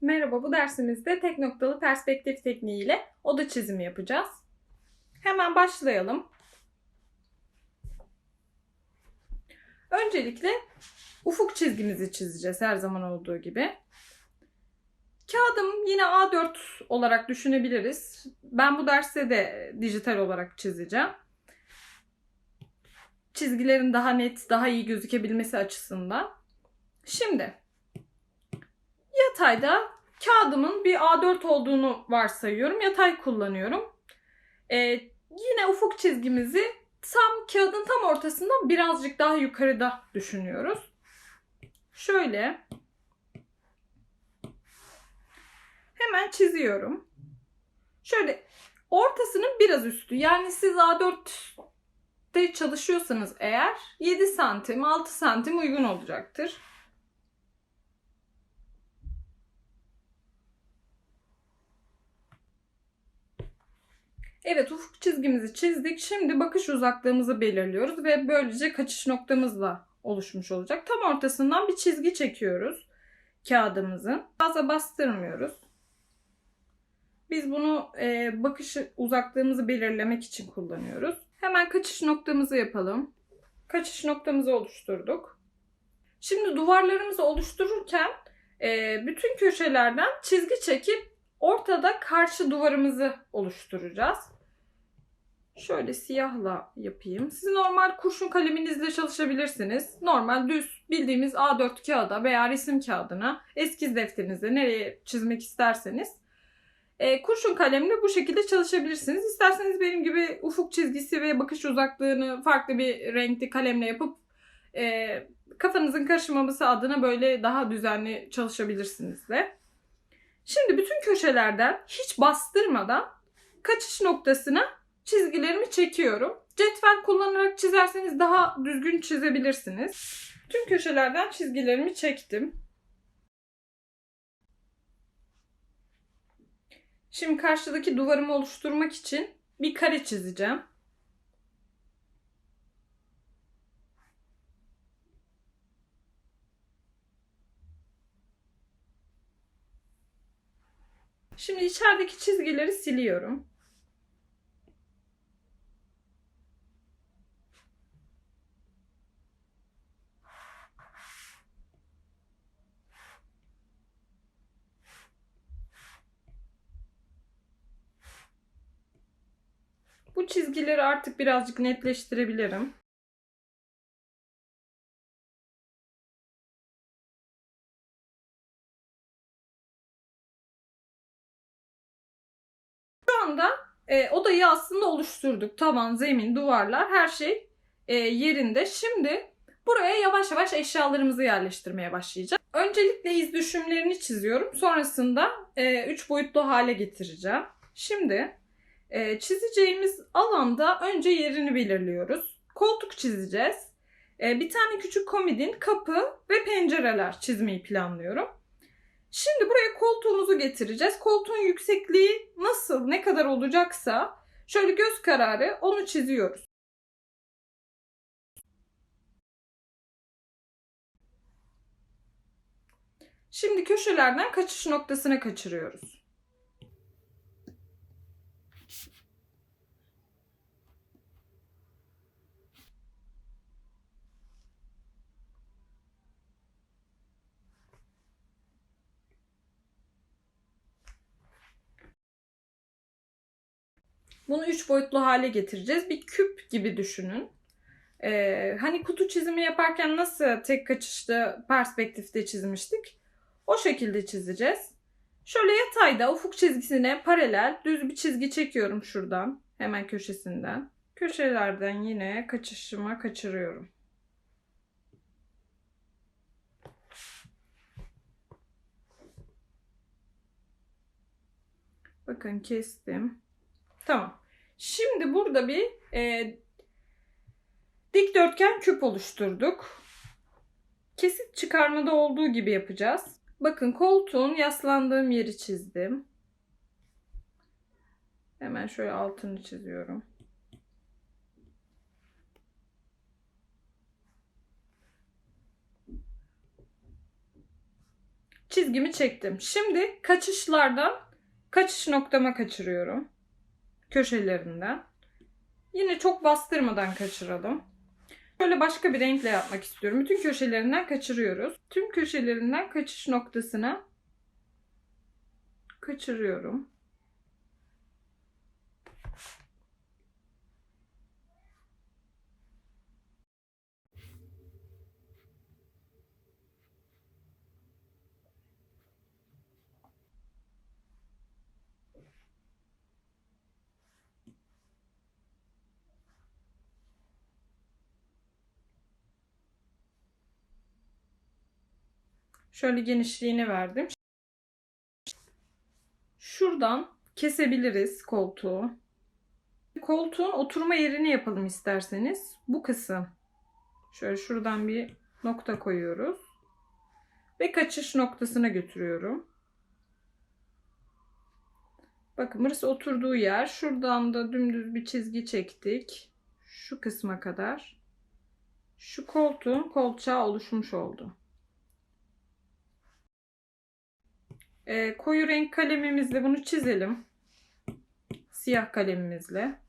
Merhaba, bu dersimizde tek noktalı perspektif tekniği ile oda çizimi yapacağız. Hemen başlayalım. Öncelikle ufuk çizgimizi çizeceğiz her zaman olduğu gibi. Kağıdım yine A4 olarak düşünebiliriz. Ben bu derste de dijital olarak çizeceğim. Çizgilerin daha net, daha iyi gözükebilmesi açısından. Şimdi yatayda kağıdımın bir A4 olduğunu varsayıyorum. Yatay kullanıyorum. Ee, yine ufuk çizgimizi tam kağıdın tam ortasından birazcık daha yukarıda düşünüyoruz. Şöyle hemen çiziyorum. Şöyle ortasının biraz üstü. Yani siz A4'te çalışıyorsanız eğer 7 santim 6 santim uygun olacaktır. Evet ufuk çizgimizi çizdik. Şimdi bakış uzaklığımızı belirliyoruz ve böylece kaçış noktamız da oluşmuş olacak. Tam ortasından bir çizgi çekiyoruz kağıdımızın. Fazla bastırmıyoruz. Biz bunu e, bakış uzaklığımızı belirlemek için kullanıyoruz. Hemen kaçış noktamızı yapalım. Kaçış noktamızı oluşturduk. Şimdi duvarlarımızı oluştururken e, bütün köşelerden çizgi çekip ortada karşı duvarımızı oluşturacağız. Şöyle siyahla yapayım. Siz normal kurşun kaleminizle çalışabilirsiniz. Normal düz bildiğimiz A4 kağıda veya resim kağıdına eskiz defterinize nereye çizmek isterseniz e, kurşun kalemle bu şekilde çalışabilirsiniz. İsterseniz benim gibi ufuk çizgisi ve bakış uzaklığını farklı bir renkli kalemle yapıp e, kafanızın karışmaması adına böyle daha düzenli çalışabilirsiniz de. Şimdi bütün köşelerden hiç bastırmadan kaçış noktasına çizgilerimi çekiyorum. Cetvel kullanarak çizerseniz daha düzgün çizebilirsiniz. Tüm köşelerden çizgilerimi çektim. Şimdi karşıdaki duvarımı oluşturmak için bir kare çizeceğim. Şimdi içerideki çizgileri siliyorum. Bu çizgileri artık birazcık netleştirebilirim. Şu anda e, odayı aslında oluşturduk. Tavan, zemin, duvarlar her şey e, yerinde. Şimdi buraya yavaş yavaş eşyalarımızı yerleştirmeye başlayacağız. Öncelikle iz düşümlerini çiziyorum. Sonrasında 3 e, boyutlu hale getireceğim. Şimdi e, çizeceğimiz alanda önce yerini belirliyoruz. Koltuk çizeceğiz. E, bir tane küçük komodin, kapı ve pencereler çizmeyi planlıyorum. Şimdi buraya koltuğumuzu getireceğiz. Koltuğun yüksekliği nasıl, ne kadar olacaksa şöyle göz kararı onu çiziyoruz. Şimdi köşelerden kaçış noktasına kaçırıyoruz. Bunu üç boyutlu hale getireceğiz. Bir küp gibi düşünün. Ee, hani kutu çizimi yaparken nasıl tek kaçışta perspektifte çizmiştik? O şekilde çizeceğiz. Şöyle yatayda ufuk çizgisine paralel düz bir çizgi çekiyorum şuradan. Hemen köşesinden. Köşelerden yine kaçışıma kaçırıyorum. Bakın kestim. Tamam. Şimdi burada bir e, dikdörtgen küp oluşturduk. Kesit çıkarmada olduğu gibi yapacağız. Bakın koltuğun yaslandığım yeri çizdim. Hemen şöyle altını çiziyorum. çizgimi çektim. Şimdi kaçışlardan kaçış noktama kaçırıyorum. Köşelerinden. Yine çok bastırmadan kaçıralım. Şöyle başka bir renkle yapmak istiyorum. Bütün köşelerinden kaçırıyoruz. Tüm köşelerinden kaçış noktasına kaçırıyorum. Şöyle genişliğini verdim. Şuradan kesebiliriz koltuğu. Koltuğun oturma yerini yapalım isterseniz. Bu kısım. Şöyle şuradan bir nokta koyuyoruz. Ve kaçış noktasına götürüyorum. Bakın burası oturduğu yer. Şuradan da dümdüz bir çizgi çektik. Şu kısma kadar. Şu koltuğun kolçağı oluşmuş oldu. E, koyu renk kalemimizle bunu çizelim. Siyah kalemimizle.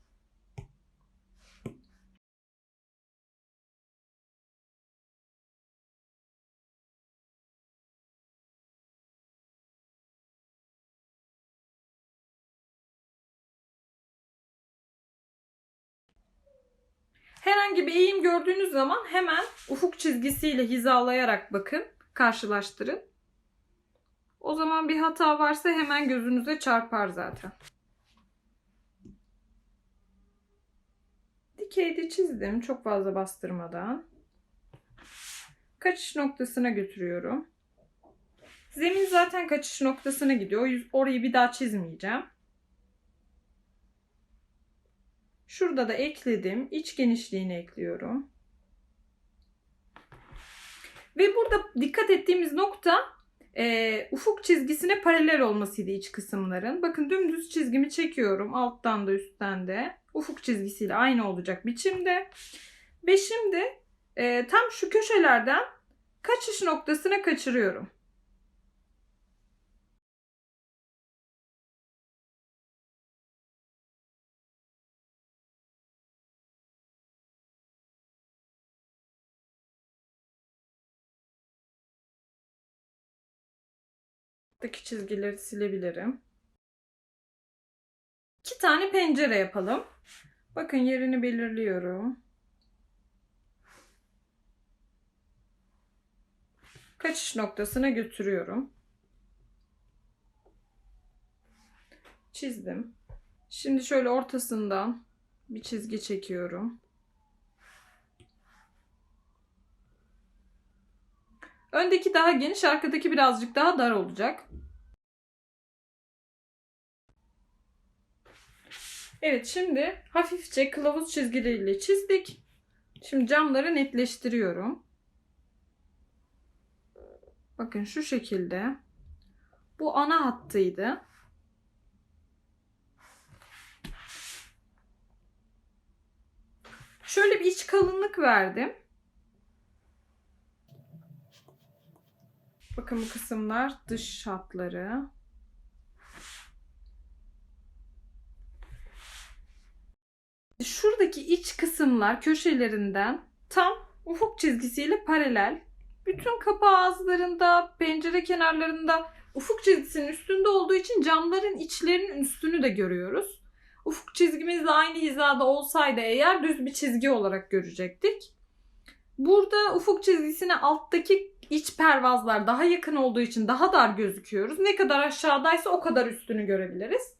Herhangi bir eğim gördüğünüz zaman hemen ufuk çizgisiyle hizalayarak bakın, karşılaştırın. O zaman bir hata varsa hemen gözünüze çarpar zaten. Dikeyde çizdim çok fazla bastırmadan. Kaçış noktasına götürüyorum. Zemin zaten kaçış noktasına gidiyor. Orayı bir daha çizmeyeceğim. Şurada da ekledim. İç genişliğini ekliyorum. Ve burada dikkat ettiğimiz nokta e, ufuk çizgisine paralel olmasıydı iç kısımların. Bakın dümdüz çizgimi çekiyorum alttan da üstten de. Ufuk çizgisiyle aynı olacak biçimde. Ve şimdi e, tam şu köşelerden kaçış noktasına kaçırıyorum. Alttaki çizgileri silebilirim. İki tane pencere yapalım. Bakın yerini belirliyorum. Kaçış noktasına götürüyorum. Çizdim. Şimdi şöyle ortasından bir çizgi çekiyorum. Öndeki daha geniş, arkadaki birazcık daha dar olacak. Evet şimdi hafifçe kılavuz çizgileriyle çizdik. Şimdi camları netleştiriyorum. Bakın şu şekilde. Bu ana hattıydı. Şöyle bir iç kalınlık verdim. Bakın bu kısımlar dış hatları. Şuradaki iç kısımlar köşelerinden tam ufuk çizgisiyle paralel. Bütün kapı ağızlarında, pencere kenarlarında ufuk çizgisinin üstünde olduğu için camların içlerinin üstünü de görüyoruz. Ufuk çizgimizle aynı hizada olsaydı eğer düz bir çizgi olarak görecektik. Burada ufuk çizgisine alttaki iç pervazlar daha yakın olduğu için daha dar gözüküyoruz. Ne kadar aşağıdaysa o kadar üstünü görebiliriz.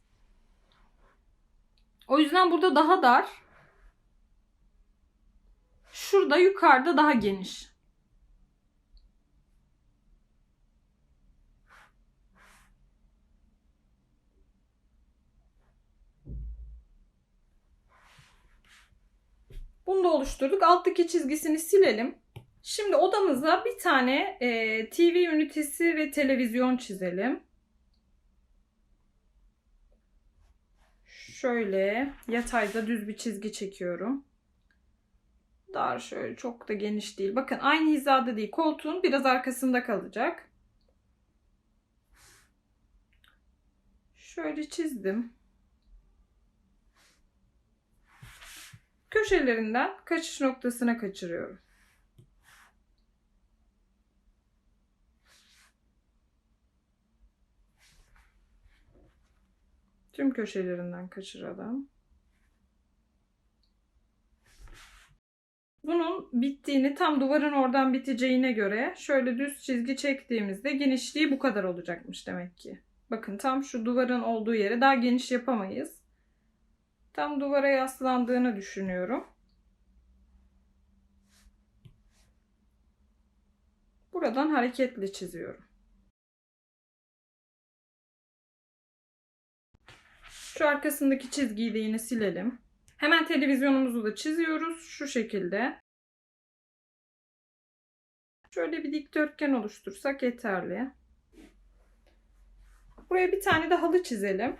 O yüzden burada daha dar. Şurada yukarıda daha geniş. Bunu da oluşturduk. Alttaki çizgisini silelim. Şimdi odamıza bir tane e, TV ünitesi ve televizyon çizelim. Şöyle yatayda düz bir çizgi çekiyorum. Dar şöyle çok da geniş değil. Bakın aynı hizada değil. Koltuğun biraz arkasında kalacak. Şöyle çizdim. Köşelerinden kaçış noktasına kaçırıyorum. Tüm köşelerinden kaçıralım. Bunun bittiğini tam duvarın oradan biteceğine göre şöyle düz çizgi çektiğimizde genişliği bu kadar olacakmış demek ki. Bakın tam şu duvarın olduğu yere daha geniş yapamayız. Tam duvara yaslandığını düşünüyorum. Buradan hareketle çiziyorum. Şu arkasındaki çizgiyi de yine silelim. Hemen televizyonumuzu da çiziyoruz şu şekilde. Şöyle bir dikdörtgen oluştursak yeterli. Buraya bir tane de halı çizelim.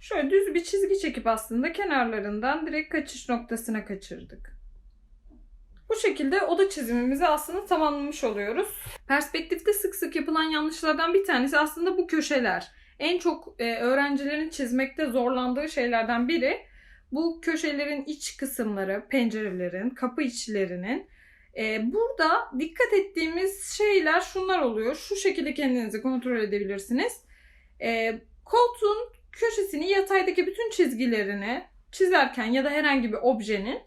Şöyle düz bir çizgi çekip aslında kenarlarından direkt kaçış noktasına kaçırdık. Bu şekilde oda çizimimizi aslında tamamlamış oluyoruz. Perspektifte sık sık yapılan yanlışlardan bir tanesi aslında bu köşeler. En çok e, öğrencilerin çizmekte zorlandığı şeylerden biri bu köşelerin iç kısımları, pencerelerin, kapı içlerinin. E, burada dikkat ettiğimiz şeyler şunlar oluyor. Şu şekilde kendinizi kontrol edebilirsiniz. E, koltuğun köşesini yataydaki bütün çizgilerini çizerken ya da herhangi bir objenin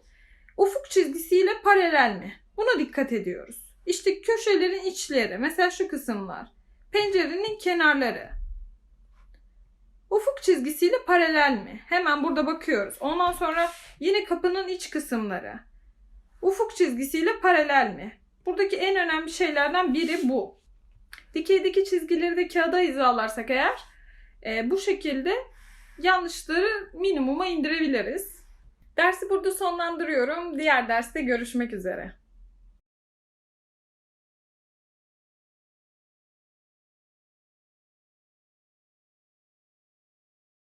ufuk çizgisiyle paralel mi? Buna dikkat ediyoruz. İşte köşelerin içleri, mesela şu kısımlar, pencerenin kenarları. Ufuk çizgisiyle paralel mi? Hemen burada bakıyoruz. Ondan sonra yine kapının iç kısımları. Ufuk çizgisiyle paralel mi? Buradaki en önemli şeylerden biri bu. Dikeydeki çizgileri de kağıda hizalarsak eğer e, bu şekilde yanlışları minimuma indirebiliriz. Dersi burada sonlandırıyorum. Diğer derste görüşmek üzere.